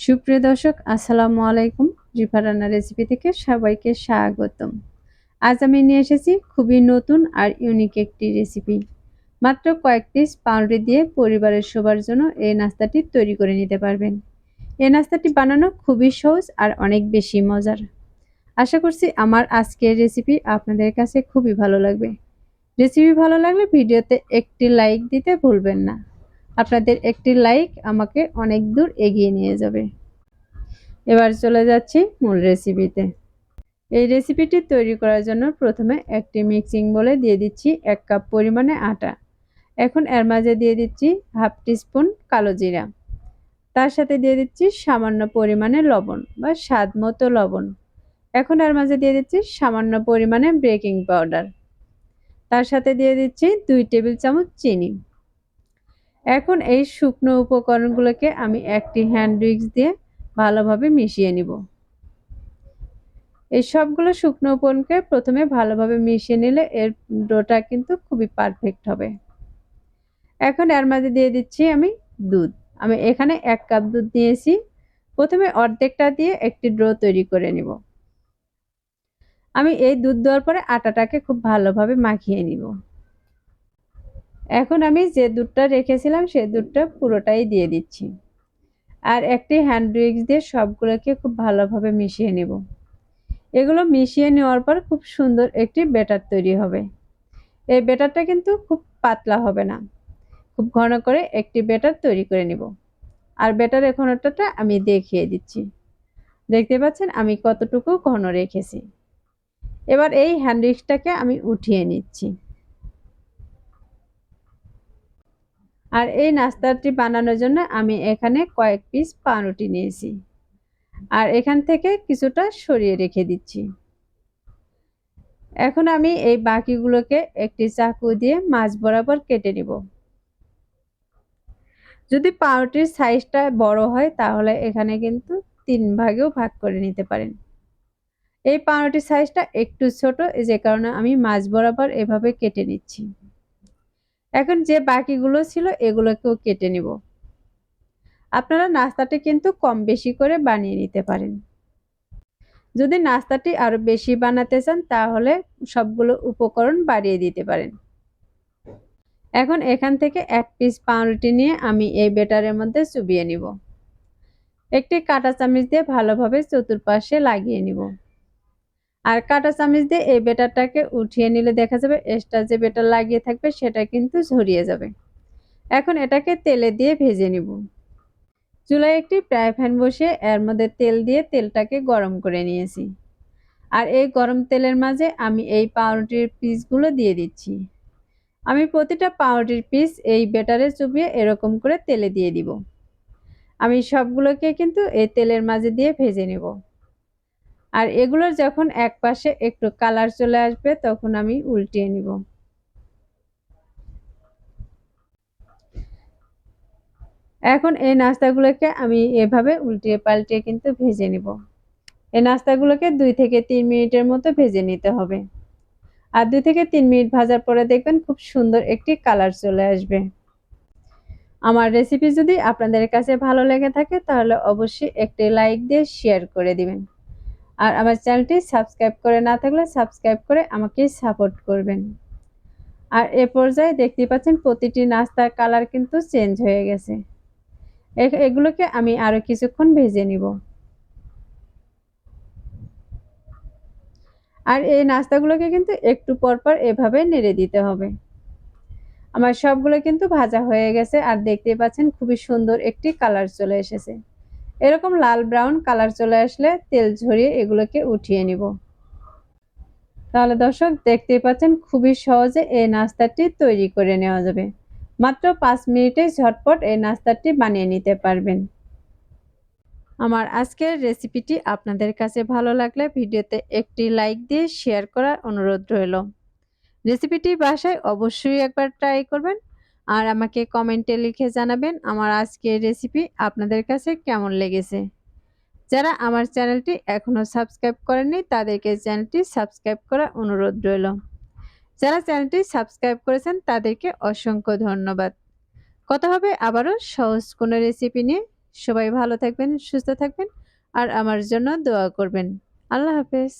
সুপ্রিয় দর্শক, আসসালামু আলাইকুম রিফা রান্না রেসিপি থেকে সবাইকে স্বাগতম। আজ আমি নিয়ে এসেছি খুবই নতুন আর ইউনিক একটি রেসিপি মাত্র কয়েক পিস দিয়ে পরিবারের সবার জন্য এই নাস্তাটি তৈরি করে নিতে পারবেন। এই নাস্তাটি বানানো খুবই সহজ আর অনেক বেশি মজার। আশা করছি আমার আজকের রেসিপি আপনাদের কাছে খুবই ভালো লাগবে। রেসিপি ভালো লাগলে ভিডিওতে একটি লাইক দিতে ভুলবেন না। আপনাদের একটি লাইক আমাকে অনেক দূর এগিয়ে নিয়ে যাবে। এবার চলে যাচ্ছি মূল রেসিপিতে এই রেসিপিটি তৈরি করার জন্য প্রথমে একটি মিক্সিং বলে দিয়ে দিচ্ছি এক কাপ পরিমাণে আটা। এখন এর মাঝে দিয়ে দিচ্ছি হাফ টিস্পুন কালো জিরা। তার সাথে দিয়ে দিচ্ছি সামান্য পরিমাণে লবণ বা স্বাদ মতো লবণ। এখন এর মাঝে দিয়ে দিচ্ছি সামান্য পরিমাণে বেকিং পাউডার তার সাথে দিয়ে দিচ্ছি দুই টেবিল চামচ চিনি। এখন এই শুকনো উপকরণগুলোকে আমি একটি হ্যান্ড উইক্স দিয়ে ভালোভাবে মিশিয়ে নিব। এই সবগুলো শুকনো উপকরণকে প্রথমে ভালোভাবে মিশিয়ে নিলে এর ডোটা কিন্তু খুবই পারফেক্ট হবে। এখন এর মাঝে দিয়ে দিচ্ছি আমি দুধ। আমি এখানে এক কাপ দুধ দিয়েছি প্রথমে অর্ধেকটা দিয়ে একটি ড্রো তৈরি করে নিব। আমি এই দুধ দেওয়ার পরে আটাটাকে খুব ভালোভাবে মাখিয়ে নিব। এখন আমি যে দুধটা রেখেছিলাম, সে দুধটা পুরোটাই দিয়ে দিচ্ছি। আর একটি হ্যান্ড উইক্স দিয়ে সবগুলোকে খুব ভালোভাবে মিশিয়ে নেব। এগুলো মিশিয়ে নেওয়ার পর খুব সুন্দর একটি ব্যাটার তৈরি হবে। এই ব্যাটারটা কিন্তু খুব পাতলা হবে না। খুব ঘন করে একটি ব্যাটার তৈরি করে নেব। আর ব্যাটারের ঘনটাটা আমি দেখিয়ে দিচ্ছি। দেখতে পাচ্ছেন, আমি কতটুকু ঘন রেখেছি। এবার এই হ্যান্ড উইক্সটাকে আমি উঠিয়ে নিচ্ছি। আর এই নাস্তাটি বানানোর জন্য আমি এখানে কয়েক পিস পাউরুটি নিয়েছি। আর এখান থেকে কিছুটা সরিয়ে রেখে দিচ্ছি। এখন আমি এই বাকিগুলোকে একটি চাকু দিয়ে মাছ বরাবর কেটে নিব। যদি পাউরুটির সাইজটা বড় হয়, তাহলে এখানে কিন্তু তিন ভাগেও ভাগ করে নিতে পারেন। এই পাউরুটির সাইজটা একটু ছোট, যে কারণে আমি মাছ বরাবর এভাবে কেটে নিচ্ছি। এখন যে বাকিগুলো ছিল এগুলোকেও কেটে নিব। আপনারা নাস্তাটি কিন্তু কম বেশি করে বানিয়ে নিতে পারেন। যদি নাস্তাটি আরও বেশি বানাতে চান, তাহলে সবগুলো উপকরণ বাড়িয়ে দিতে পারেন। এখন এখান থেকে এক পিস পাউরুটি নিয়ে আমি এই বেটারের মধ্যে চুবিয়ে নিব। একটি কাঁটা চামচ দিয়ে ভালোভাবে চতুর্পাশে লাগিয়ে নিব। আর কাটা চামিচ দিয়ে এই বেটারটাকে উঠিয়ে নিলে দেখা যাবে এক্সট্রা যে বেটার লাগিয়ে থাকবে সেটা কিন্তু ঝরিয়ে যাবে। এখন এটাকে তেলে দিয়ে ভেজে নিব। চুলায় একটি ফ্রাই প্যান বসিয়ে এর মধ্যে তেল দিয়ে তেলটাকে গরম করে নিয়েছি। আর এই গরম তেলের মাঝে আমি এই পাউরুটির পিসগুলো দিয়ে দিচ্ছি। আমি প্রতিটা পাউরুটির পিস এই বেটারে চুবিয়ে এরকম করে তেলে দিয়ে দিব। আমি সবগুলোকে কিন্তু এই তেলের মাঝে দিয়ে ভেজে নেব। আর এগুলোর যখন এক পাশে একটু কালার চলে আসবে, তখন আমি উল্টিয়ে নিব। এখন এই নাস্তাগুলোকে আমি এভাবে উল্টিয়ে পাল্টিয়ে কিন্তু ভেজে নিব। এই নাস্তাগুলোকে দুই থেকে তিন মিনিটের মতো ভেজে নিতে হবে। আর দুই থেকে তিন মিনিট ভাজার পরে দেখবেন খুব সুন্দর একটি কালার চলে আসবে। আমার রেসিপি যদি আপনাদের কাছে ভালো লেগে থাকে, তাহলে অবশ্যই একটি লাইক দিয়ে শেয়ার করে দিবেন। আর আমার চ্যানেলটি সাবস্ক্রাইব করে না থাকলে সাবস্ক্রাইব করে আমাকে সাপোর্ট করবেন। আর এ পর্যায়ে দেখতে পাচ্ছেন প্রতিটি নাস্তার কালার কিন্তু চেঞ্জ হয়ে গেছে। এগুলোকে আমি আরও কিছুক্ষণ ভেজে নিব। আর এই নাস্তাগুলোকে কিন্তু একটু পরপর এভাবে নেড়ে দিতে হবে। আমার সবগুলো কিন্তু ভাজা হয়ে গেছে আর দেখতে পাচ্ছেন খুবই সুন্দর একটি কালার চলে এসেছে। এরকম লাল ব্রাউন কালার চলে আসলে তেল ঝরিয়ে এগুলোকে উঠিয়ে নিব। তাহলে দর্শক, দেখতেই পাচ্ছেন খুবই সহজে এই নাস্তাটি তৈরি করে নেওয়া যাবে। মাত্র পাঁচ মিনিটে ঝটপট এই নাস্তাটি বানিয়ে নিতে পারবেন। আমার আজকের রেসিপিটি আপনাদের কাছে ভালো লাগলে ভিডিওতে একটি লাইক দিয়ে শেয়ার করার অনুরোধ রইল। রেসিপিটি বাসায় অবশ্যই একবার ট্রাই করবেন। আর আমাকে কমেন্টে লিখে জানাবেন আমার আজকের রেসিপি আপনাদের কাছে কেমন লেগেছে যারা আমার চ্যানেলটি এখনও সাবস্ক্রাইব করেননি তাদেরকে চ্যানেলটি সাবস্ক্রাইব করার অনুরোধ রইল যারা চ্যানেলটি সাবস্ক্রাইব করেছেন তাদেরকে অসংখ্য ধন্যবাদ কথা হবে আবারও সহজ কোনো রেসিপি নিয়ে সবাই ভালো থাকবেন, সুস্থ থাকবেন আর আমার জন্য দোয়া করবেন। আল্লাহ হাফেজ।